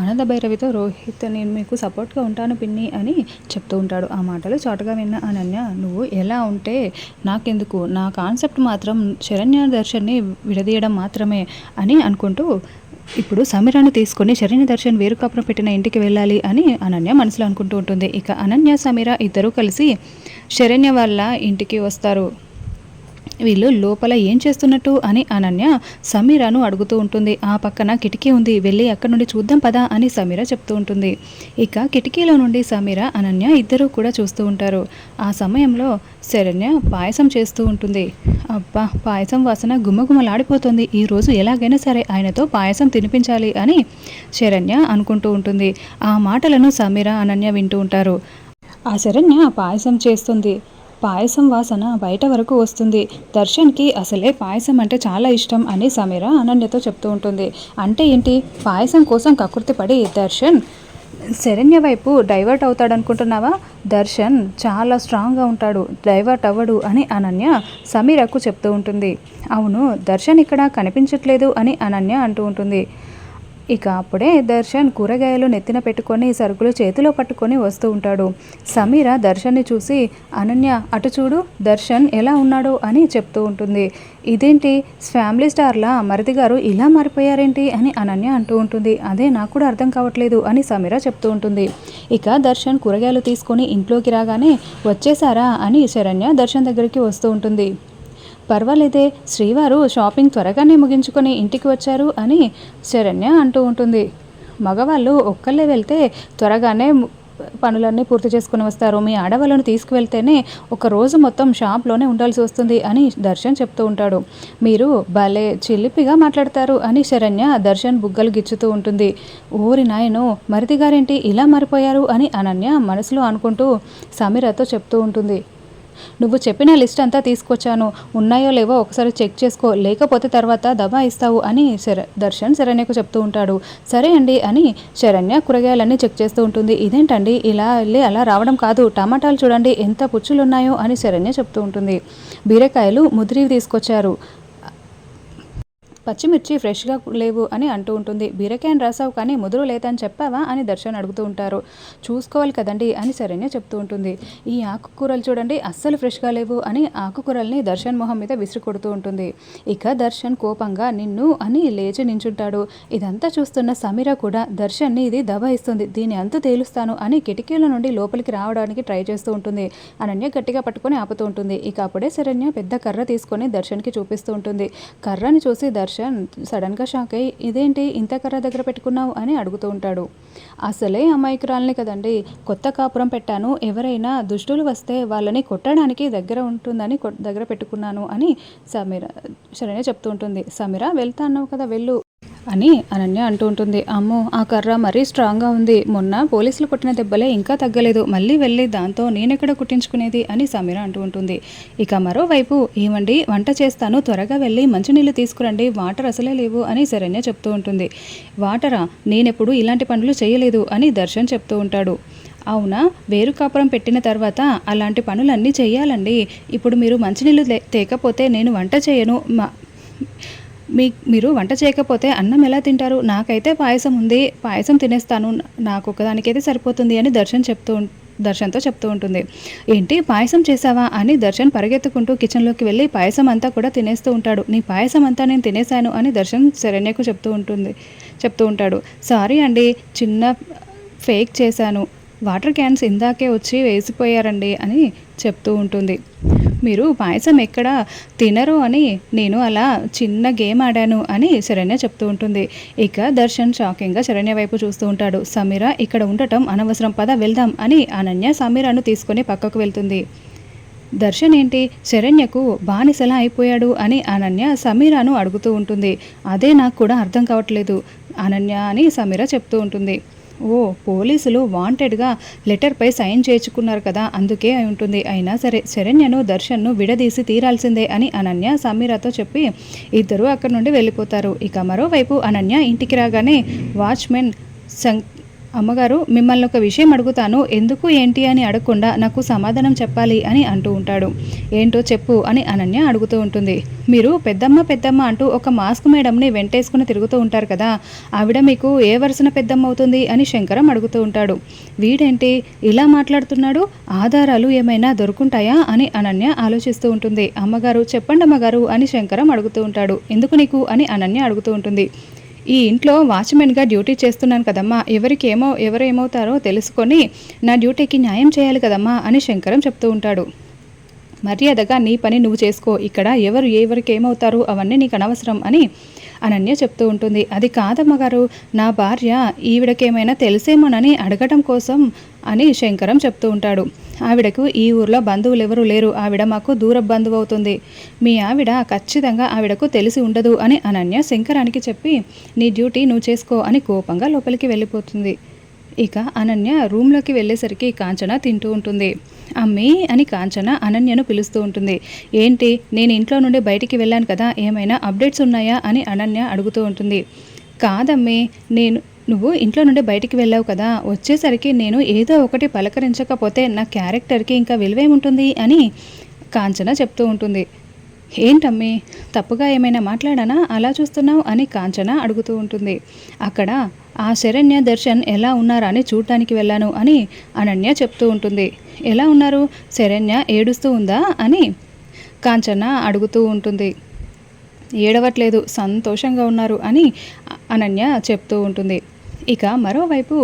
ఆనంద భైరవితో రోహిత్ నేను మీకు సపోర్ట్గా ఉంటాను పిన్ని అని చెప్తూ ఉంటాడు. ఆ మాటలు చోటగా విన్న అనన్య నువ్వు ఎలా ఉంటే నాకెందుకు? నా కాన్సెప్ట్ మాత్రం శరణ్య దర్శన్ని విడదీయడం మాత్రమే అని అనుకుంటూ ఇప్పుడు సమీరాను తీసుకొని శరణ్య దర్శన్ వేరు కాపురం పెట్టిన ఇంటికి వెళ్ళాలి అని అనన్య మనసులో అనుకుంటూ ఉంటుంది. ఇక అనన్య సమీర ఇద్దరూ కలిసి శరణ్య వాళ్ళ ఇంటికి వస్తారు. వీళ్ళు లోపల ఏం చేస్తున్నట్టు అని అనన్య సమీరాను అడుగుతూ ఉంటుంది. ఆ పక్కన కిటికీ ఉంది. వెళ్ళి అక్కడ నుండి చూద్దాం పదా అని సమీర చెప్తూ ఉంటుంది. ఇక కిటికీలో నుండి సమీర అనన్య ఇద్దరూ కూడా చూస్తూ ఉంటారు. ఆ సమయంలో శరణ్య పాయసం చేస్తూ ఉంటుంది. అబ్బా పాయసం వాసన గుమ్మగుమ్మలాడిపోతుంది ఈరోజు ఎలాగైనా సరే ఆయనతో పాయసం తినిపించాలి అని శరణ్య అనుకుంటూ ఉంటుంది. ఆ మాటలను సమీర అనన్య వింటూ ఉంటారు. ఆ శరణ్య పాయసం చేస్తుంది. పాయసం వాసన బయట వరకు వస్తుంది. దర్శన్కి అసలే పాయసం అంటే చాలా ఇష్టం అని సమీర అనన్యతో చెప్తూ ఉంటుంది. అంటే ఏంటి? పాయసం కోసం కకృతి పడి దర్శన్ శరణ్య వైపు డైవర్ట్ అవుతాడు అనుకుంటున్నావా దర్శన్ చాలా స్ట్రాంగ్గా ఉంటాడు డైవర్ట్ అవ్వడు అని అనన్య సమీరకు చెప్తూ ఉంటుంది. అవును దర్శన్ ఇక్కడ కనిపించట్లేదు అని అనన్య అంటూ ఉంటుంది. ఇక అప్పుడే దర్శన్ కూరగాయలు నెత్తిన పెట్టుకొని సరుకులు చేతిలో పట్టుకొని వస్తూ ఉంటాడు. సమీర దర్శన్ని చూసి అనన్య అటు చూడు దర్శన్ ఎలా ఉన్నాడు అని చెప్తూ ఉంటుంది. ఇదేంటి? ఫ్యామిలీ స్టార్లా? మరిది గారు ఇలా మారిపోయారేంటి? అని అనన్య అంటూ ఉంటుంది. అదే నాకు కూడా అర్థం కావట్లేదు అని సమీర చెప్తూ ఉంటుంది. ఇక దర్శన్ కూరగాయలు తీసుకొని ఇంట్లోకి రాగానే వచ్చేసారా అని శరణ్య దర్శన్ దగ్గరికి వస్తూ ఉంటుంది. పర్వాలేదే శ్రీవారు షాపింగ్ త్వరగానే ముగించుకొని ఇంటికి వచ్చారు అని శరణ్య అంటూ ఉంటుంది. మగవాళ్ళు ఒక్కళ్ళే వెళ్తే త్వరగానే పనులన్నీ పూర్తి చేసుకుని వస్తారు. మీ ఆడవాళ్ళను తీసుకువెళ్తేనే ఒక రోజు మొత్తం షాప్లోనే ఉండాల్సి వస్తుంది అని దర్శన్ చెప్తూ ఉంటాడు. మీరు భలే చిల్లిపిగా మాట్లాడతారు అని శరణ్య దర్శన్ బుగ్గలు గిచ్చుతూ ఉంటుంది. ఊరి నాయను మరిది గారేంటి ఇలా మారిపోయారు అని అనన్య మనసులో అనుకుంటూ సమీరతో చెప్తూ ఉంటుంది. నువ్వు చెప్పిన లిస్ట్ అంతా తీసుకొచ్చాను. ఉన్నాయో లేవో ఒకసారి చెక్ చేసుకో. లేకపోతే తర్వాత దబా ఇస్తావు అని శర దర్శన్ శరణ్యకు చెప్తూ ఉంటాడు. సరే అండి అని శరణ్య కూరగాయలన్నీ చెక్ చేస్తూ ఉంటుంది. ఇదేంటండి? ఇలా వెళ్ళి అలా రావడం కాదు. టమాటాలు చూడండి. ఎంత పుచ్చులు ఉన్నాయో అని శరణ్య చెప్తూ ఉంటుంది. బీరకాయలు ముదిరివి తీసుకొచ్చారు. పచ్చిమిర్చి ఫ్రెష్గా లేవు అని అంటూ ఉంటుంది. బీరకాయని రాసావు కానీ ముదురు లేదని చెప్పావా అని దర్శన్ అడుగుతూ ఉంటారు. చూసుకోవాలి కదండి అని శరణ్య చెప్తూ ఉంటుంది. ఈ ఆకుకూరలు చూడండి అస్సలు ఫ్రెష్గా లేవు అని ఆకుకూరల్ని దర్శన్ మొహం మీద విసిరి కొడుతూ ఉంటుంది. ఇక దర్శన్ కోపంగా నిన్ను అని లేచి నించుంటాడు. ఇదంతా చూస్తున్న సమీర కూడా దర్శన్ని ఇది దబాయిస్తుంది దీని అంతు తేలుస్తాను అని కిటికీల నుండి లోపలికి రావడానికి ట్రై చేస్తూ ఉంటుంది. అనన్య గట్టిగా పట్టుకొని ఆపుతూ ఉంటుంది. ఇక అప్పుడే శరణ్య పెద్ద కర్ర తీసుకొని దర్శన్కి చూపిస్తూ ఉంటుంది. కర్రని చూసి దర్శన్ దర్శన్ సడన్గా షాక్ అయ్యి ఇదేంటి ఇంత కర్ర దగ్గర పెట్టుకున్నావు? అని అడుగుతూ ఉంటాడు. అసలే అమాయకురాలని కదండి కొత్త కాపురం పెట్టాను. ఎవరైనా దుష్టులు వస్తే వాళ్ళని కొట్టడానికి దగ్గర ఉంటుందని దగ్గర పెట్టుకున్నాను అని సమీర శరణ్య చెప్తూ ఉంటుంది. సమీర వెళ్తా అన్నావు కదా వెళ్ళు. అని అనన్య అంటూ ఉంటుంది. అమ్మో ఆ కర్ర మరీ స్ట్రాంగ్గా ఉంది. మొన్న పోలీసులు కొట్టిన దెబ్బలే ఇంకా తగ్గలేదు. మళ్ళీ వెళ్ళి దాంతో నేనెక్కడ కుట్టించుకునేది అని సమీర అంటూ ఉంటుంది. ఇక మరోవైపు ఏమండి వంట చేస్తాను. త్వరగా వెళ్ళి మంచినీళ్ళు తీసుకురండి. వాటర్ అసలే లేవు అని శరణ్య చెప్తూ ఉంటుంది. వాటరా? నేనెప్పుడు ఇలాంటి పనులు చేయలేదు అని దర్శన్ చెప్తూ ఉంటాడు. అవునా? వేరు కాపురం పెట్టిన తర్వాత అలాంటి పనులన్నీ చేయాలండి. ఇప్పుడు మీరు మంచినీళ్ళు తేకపోతే నేను వంట చేయను. మా మీ మీరు వంట చేయకపోతే అన్నం ఎలా తింటారు? నాకైతే పాయసం ఉంది పాయసం తినేస్తాను. నాకు ఒకదానికైతే సరిపోతుంది అని దర్శన్ చెప్తూ దర్శన్తో చెప్తూ ఉంటుంది. ఏంటి పాయసం చేసావా అని దర్శన్ పరిగెత్తుకుంటూ కిచెన్లోకి వెళ్ళి పాయసం అంతా కూడా తినేస్తూ ఉంటాడు. నీ పాయసం అంతా నేను తినేశాను అని దర్శన్ శరణ్యకు చెప్తూ ఉంటుంది చెప్తూ ఉంటాడు. సారీ అండి చిన్న ఫేక్ చేశాను. వాటర్ క్యాన్స్ ఇందాకే వచ్చి వేసిపోయారండి అని చెప్తూ ఉంటుంది. మీరు పాయసం ఎక్కడ తినరు అని నేను అలా చిన్న గేమ్ ఆడాను అని శరణ్య చెప్తూ ఉంటుంది. ఇక దర్శన్ షాకింగ్గా శరణ్య వైపు చూస్తూ ఉంటాడు. సమీర ఇక్కడ ఉండటం అనవసరం పద వెళ్దాం అని అనన్య సమీరాను తీసుకొని పక్కకు వెళ్తుంది. దర్శన్ ఏంటి? శరణ్యకు బానిసలా అయిపోయాడు అని అనన్య సమీరాను అడుగుతూ ఉంటుంది. అదే నాకు కూడా అర్థం కావట్లేదు. అనన్య అని సమీర చెప్తూ ఉంటుంది. ఓ పోలీసులు వాంటెడ్గా లెటర్పై సైన్ చేయించుకున్నారు కదా అందుకే అయి ఉంటుంది. అయినా సరే శరణ్యను దర్శన్ను విడదీసి తీరాల్సిందే అని అనన్య సమీరాతో చెప్పి ఇద్దరూ అక్కడి నుండి వెళ్ళిపోతారు. ఇక మరోవైపు అనన్య ఇంటికి రాగానే వాచ్మెన్ సం అమ్మగారు మిమ్మల్ని ఒక విషయం అడుగుతాను. ఎందుకు ఏంటి అని అడగకుండా నాకు సమాధానం చెప్పాలి అని అంటూ ఉంటాడు. ఏంటో చెప్పు అని అనన్య అడుగుతూ ఉంటుంది. మీరు పెద్దమ్మ పెద్దమ్మ అంటూ ఒక మాస్క్ మేడంని వెంటేసుకుని తిరుగుతూ ఉంటారు కదా ఆవిడ మీకు ఏ వరుసన పెద్దమ్మ అవుతుంది అని శంకరం అడుగుతూ ఉంటాడు. వీడేంటి ఇలా మాట్లాడుతున్నాడు? ఆధారాలు ఏమైనా దొరుకుంటాయా అని అనన్య ఆలోచిస్తూ ఉంటుంది. అమ్మగారు చెప్పండి అమ్మగారు అని శంకరం అడుగుతూ ఉంటాడు. ఎందుకు నీకు అని అనన్య అడుగుతూ ఉంటుంది. ఈ ఇంట్లో వాచ్మెన్గా డ్యూటీ చేస్తున్నాను కదమ్మా. ఎవరికి ఏమో ఎవరు ఏమవుతారో తెలుసుకొని నా డ్యూటీకి న్యాయం చేయాలి కదమ్మా అని శంకరం చెప్తూ ఉంటాడు. మర్యాదగా నీ పని నువ్వు చేసుకో. ఇక్కడ ఎవరు ఎవరికి ఏమవుతారు అవన్నీ నీకు అనవసరం అని అనన్య చెప్తూ ఉంటుంది. అది కాదమ్మగారు నా భార్య ఈవిడకేమైనా తెలిసేమోనని అడగటం కోసం అని శంకరం చెప్తూ ఉంటాడు. ఆవిడకు ఈ ఊర్లో బంధువులు ఎవరు లేరు. ఆవిడ మాకు దూర బంధువు అవుతుంది మీ ఆవిడ ఖచ్చితంగా ఆవిడకు తెలిసి ఉండదు అని అనన్య శంకరానికి చెప్పి నీ డ్యూటీ నువ్వు చేసుకో అని కోపంగా లోపలికి వెళ్ళిపోతుంది. ఇక అనన్య రూమ్లోకి వెళ్ళేసరికి కాంచన తింటూ ఉంటుంది. అమ్మీ అని కాంచన అనన్యను పిలుస్తూ ఉంటుంది. ఏంటి నేను ఇంట్లో నుండి బయటికి వెళ్ళాను కదా ఏమైనా అప్డేట్స్ ఉన్నాయా? అని అనన్య అడుగుతూ ఉంటుంది. కాదమ్మీ నేను నువ్వు ఇంట్లో నుండి బయటికి వెళ్ళావు కదా వచ్చేసరికి నేను ఏదో ఒకటి పలకరించకపోతే నా క్యారెక్టర్కి ఇంకా విలువేముంటుంది అని కాంచన చెప్తూ ఉంటుంది. ఏంటమ్మి తప్పుగా ఏమైనా మాట్లాడానా? అలా చూస్తున్నావు అని కాంచన అడుగుతూ ఉంటుంది. అక్కడ ఆ శరణ్య దర్శన్ ఎలా ఉన్నారా అని చూడటానికి వెళ్ళాను అని అనన్య చెప్తూ ఉంటుంది. ఎలా ఉన్నారు? శరణ్య ఏడుస్తూ ఉందా? అని కాంచన అడుగుతూ ఉంటుంది. ఏడవట్లేదు సంతోషంగా ఉన్నారు అని అనన్య చెప్తూ ఉంటుంది. ఇక మరోవైపు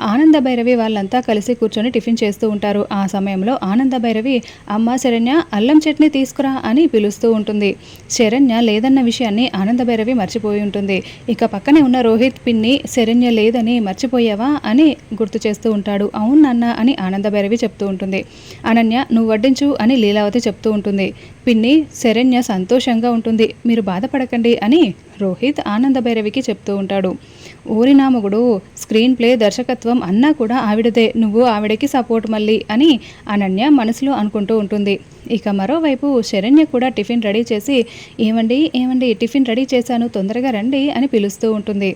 ఆనంద భైరవి వాళ్ళంతా కలిసి కూర్చొని టిఫిన్ చేస్తూ ఉంటారు. ఆ సమయంలో ఆనంద భైరవి అమ్మ శరణ్య అల్లం చట్నీ తీసుకురా అని పిలుస్తూ ఉంటుంది. శరణ్య లేదన్న విషయాన్ని ఆనంద భైరవి మర్చిపోయి ఉంటుంది. ఇక పక్కనే ఉన్న రోహిత్ పిన్ని శరణ్య లేదని మర్చిపోయావా అని గుర్తు చేస్తూ ఉంటాడు. అవును నాన్న అని ఆనంద భైరవి చెప్తూ ఉంటుంది. అనన్య నువ్వు వడ్డించు అని లీలావతి చెప్తూ ఉంటుంది. పిన్ని శరణ్య సంతోషంగా ఉంటుంది. మీరు బాధపడకండి అని రోహిత్ ఆనంద భైరవికి చెప్తూ ఉంటాడు. ఊరి నామగుడు స్క్రీన్ ప్లే దర్శకత్వం అన్నా కూడా ఆవిడదే నువ్వు ఆవిడకి సపోర్ట్ మళ్ళీ అని అనన్య మనసులో అనుకుంటూ ఉంటుంది. ఇక మరోవైపు శరణ్య కూడా టిఫిన్ రెడీ చేసి ఏమండి ఏమండి టిఫిన్ రెడీ చేశాను తొందరగా రండి అని పిలుస్తూ ఉంటుంది.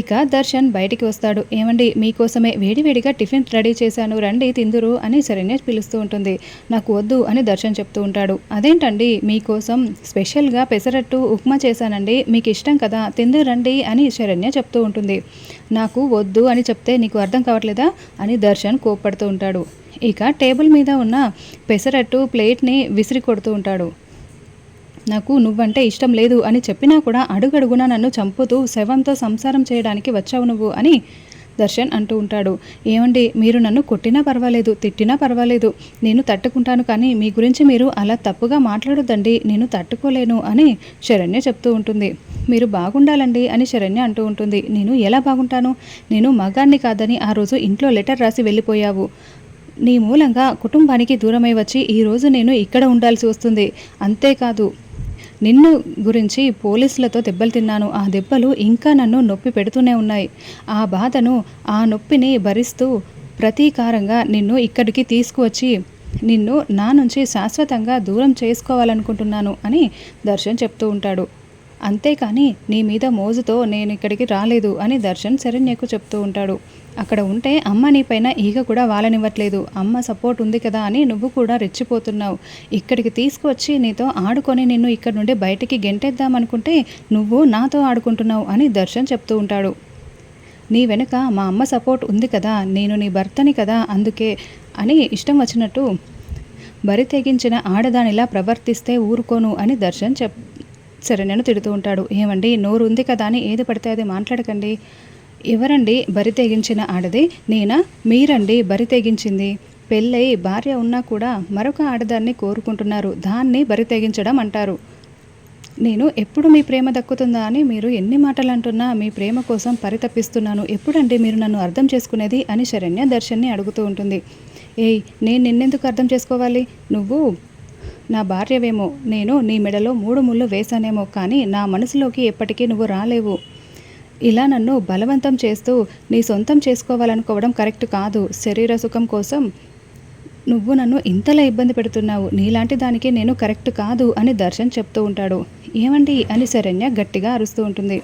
ఇక దర్శన్ బయటికి వస్తాడు. ఏమండి మీకోసమే వేడివేడిగా టిఫిన్ రెడీ చేశాను. రండి తిందురు అని శరణ్య పిలుస్తూ ఉంటుంది. నాకు వద్దు అని దర్శన్ చెప్తూ ఉంటాడు. అదేంటండి మీకోసం స్పెషల్గా పెసరట్టు ఉప్మా చేశానండి. మీకు ఇష్టం కదా తిందు రండి అని శరణ్య చెప్తూ ఉంటుంది. నాకు వద్దు అని చెప్తే నీకు అర్థం కావట్లేదా అని దర్శన్ కోప్పడుతూ ఉంటాడు. ఇక టేబుల్ మీద ఉన్న పెసరట్టు ప్లేట్ని విసిరి కొడుతూ ఉంటాడు. నాకు నువ్వంటే ఇష్టం లేదు అని చెప్పినా కూడా అడుగడుగున నన్ను చంపుతూ శవంతో సంసారం చేయడానికి వచ్చావు నువ్వు అని దర్శన్ అంటూ ఉంటాడు. ఏమండి మీరు నన్ను కొట్టినా పర్వాలేదు తిట్టినా పర్వాలేదు. నేను తట్టుకుంటాను కానీ మీ గురించి మీరు అలా తప్పుగా మాట్లాడొద్దండి. నేను తట్టుకోలేను అని శరణ్య చెప్తూ ఉంటుంది. మీరు బాగుండాలండి అని శరణ్య అంటూ ఉంటుంది. నేను ఎలా బాగుంటాను? నేను మగాన్ని కాదని ఆ రోజు ఇంట్లో లెటర్ రాసి వెళ్ళిపోయావు. నీ మూలంగా కుటుంబానికి దూరమై వచ్చి ఈరోజు నేను ఇక్కడ ఉండాల్సి వస్తుంది. అంతేకాదు నిన్ను గురించి పోలీసులతో దెబ్బలు తిన్నాను. ఆ దెబ్బలు ఇంకా నన్ను నొప్పి పెడుతూనే ఉన్నాయి. ఆ బాధను ఆ నొప్పిని భరిస్తూ ప్రతీకారంగా నిన్ను ఇక్కడికి తీసుకువచ్చి నిన్ను నా నుంచి శాశ్వతంగా దూరం చేసుకోవాలనుకుంటున్నాను అని దర్శన్ చెప్తూ ఉంటాడు. అంతేకాని నీ మీద మోజుతో నేను ఇక్కడికి రాలేదు అని దర్శన్ శరణ్యకు చెప్తూ ఉంటాడు. అక్కడ ఉంటే అమ్మ నీపైన ఈగ కూడా వాలనివ్వట్లేదు. అమ్మ సపోర్ట్ ఉంది కదా అని నువ్వు కూడా రెచ్చిపోతున్నావు. ఇక్కడికి తీసుకువచ్చి నీతో ఆడుకొని నిన్ను ఇక్కడ నుండి బయటికి గెంటేద్దామనుకుంటే నువ్వు నాతో ఆడుకుంటున్నావు అని దర్శన్ చెప్తూ ఉంటాడు. నీ వెనుక మా అమ్మ సపోర్ట్ ఉంది కదా నేను నీ భర్తని కదా అందుకే అని ఇష్టం వచ్చినట్టు బరి తెగించిన ఆడదానిలా ప్రవర్తిస్తే ఊరుకోను అని దర్శన్ చెప్ సరే నేను తిడుతూ ఉంటాడు. ఏమండి నోరు ఉంది కదా అని ఏది పడితే అది మాట్లాడకండి. ఎవరండి బరి తెగించిన ఆడది? నేనా? మీరండి బరి తెగించింది. పెళ్ళై భార్య ఉన్నా కూడా మరొక ఆడదాన్ని కోరుకుంటున్నారు. దాన్ని బరి తెగించడం అంటారు. నేను ఎప్పుడు మీ ప్రేమ దక్కుతుందా అని మీరు ఎన్ని మాటలు అంటున్నా మీ ప్రేమ కోసం పరితపిస్తున్నాను. ఎప్పుడండి మీరు నన్ను అర్థం చేసుకునేది అని శరణ్య దర్శన్ని అడుగుతూ ఉంటుంది. ఏయ్ నేను నిన్నెందుకు అర్థం చేసుకోవాలి? నువ్వు నా భార్యవేమో. నేను నీ మెడలో మూడు ముళ్ళు వేశానేమో కానీ నా మనసులోకి ఎప్పటికీ నువ్వు రాలేవు. ఇలా నన్ను బలవంతం చేస్తూ నీ సొంతం చేసుకోవాలనుకోవడం కరెక్ట్ కాదు. శరీర సుఖం కోసం నువ్వు నన్ను ఇంతలా ఇబ్బంది పెడుతున్నావు. నీలాంటి దానికి నేను కరెక్ట్ కాదు అని దర్శన్ చెప్తూ ఉంటాడు. ఏమండి అని శరణ్య గట్టిగా అరుస్తూ ఉంటుంది.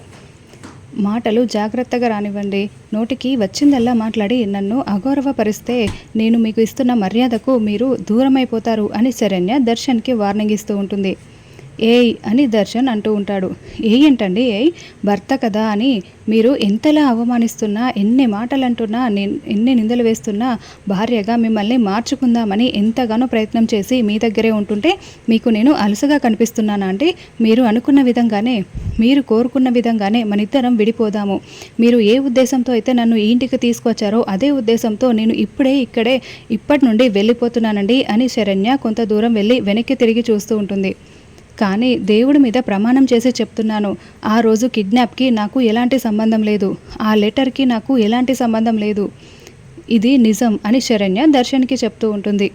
మాటలు జాగ్రత్తగా రానివ్వండి. నోటికి వచ్చిందల్లా మాట్లాడి నన్ను అగౌరవపరిస్తే నేను మీకు ఇస్తున్న మర్యాదకు మీరు దూరమైపోతారు అని శరణ్య దర్శన్కి వార్నింగ్ ఇస్తూ ఉంటుంది. ఏయ్ అని దర్శన్ అంటూ ఉంటాడు. ఏయ్ ఏంటండి ఏయ్? భర్త కదా అని మీరు ఎంతలా అవమానిస్తున్నా ఎన్ని మాటలు అంటున్నా నేను ఎన్ని నిందలు వేస్తున్నా భార్యగా మిమ్మల్ని మార్చుకుందామని ఎంతగానో ప్రయత్నం చేసి మీ దగ్గరే ఉంటుంటే మీకు నేను అలసగా కనిపిస్తున్నానా అండి మీరు అనుకున్న విధంగానే మీరు కోరుకున్న విధంగానే మన ఇద్దరం విడిపోదాము. మీరు ఏ ఉద్దేశంతో అయితే నన్ను ఈ ఇంటికి తీసుకొచ్చారో అదే ఉద్దేశంతో నేను ఇప్పుడే ఇక్కడే ఇప్పటి నుండి వెళ్ళిపోతున్నానండి అని శరణ్య కొంత దూరం వెళ్ళి వెనక్కి తిరిగి చూస్తూ ఉంటుంది. కానీ దేవుడి మీద ప్రమాణం చేసి చెప్తున్నాను. ఆ రోజు కిడ్నాప్కి నాకు ఎలాంటి సంబంధం లేదు. ఆ లెటర్కి నాకు ఎలాంటి సంబంధం లేదు. ఇది నిజం అని శరణ్య దర్శన్కి చెప్తూ ఉంటుంది.